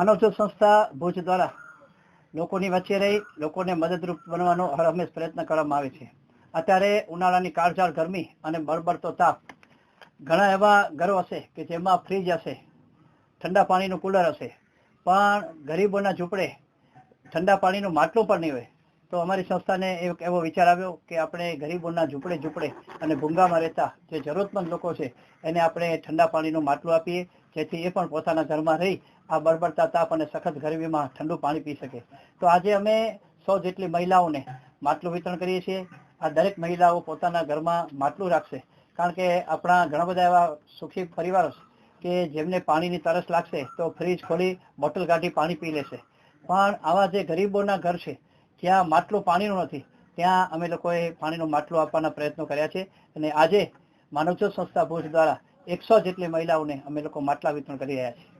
માનવજ્યોત સંસ્થા ભુજ દ્વારા લોકોની વચ્ચે રહી, લોકોને મદદરૂપ બનવાનો હર હંમેશ પ્રયત્ન કરવામાં આવે છે. અત્યારે ઉનાળાની કાળઝાળ ગરમી અને બળબડતો તાપ ઘણા એવા ઘરો હશે કે જેમાં ફ્રીજ હશે, ઠંડા પાણીનું કુલર હશે. પણ ગરીબોના ઝૂંપડે ઠંડા પાણીનું માટલું પણ નહીં હોય. તો અમારી સંસ્થાને એક એવો વિચાર આવ્યો કે આપણે ગરીબોના ઝૂંપડે ઝૂંપડે અને ભૂંગામાં રહેતા જે જરૂરતમંદ લોકો છે, એને આપણે ઠંડા પાણીનું માટલું આપીએ. જેથી એ પણ પોતાના ઘરમાં રહી આ બળબડતા તાપ અને સખત ગરમીમાં ઠંડુ પાણી પી શકે. તો આજે અમે સો જેટલી મહિલાઓને માટલું વિતરણ કરીએ છીએ. આ દરેક મહિલાઓ પોતાના ઘરમાં માટલું રાખશે. કારણ કે આપણા ઘણા બધા એવા સુખી પરિવારો છે કે જેમને પાણીની તરસ લાગશે તો ફ્રીજ ખોલી બોટલ કાઢી પાણી પી લેશે. પણ આવા જે ગરીબોના ઘર છે, જ્યાં માટલું પાણીનું નથી, ત્યાં અમે લોકોએ પાણીનું માટલું આપવાના પ્રયત્નો કર્યા છે. અને આજે માનવજ્યોત સંસ્થા ભુજ દ્વારા એકસો જેટલી મહિલાઓને અમે લોકો માટલા વિતરણ કરી રહ્યા છીએ.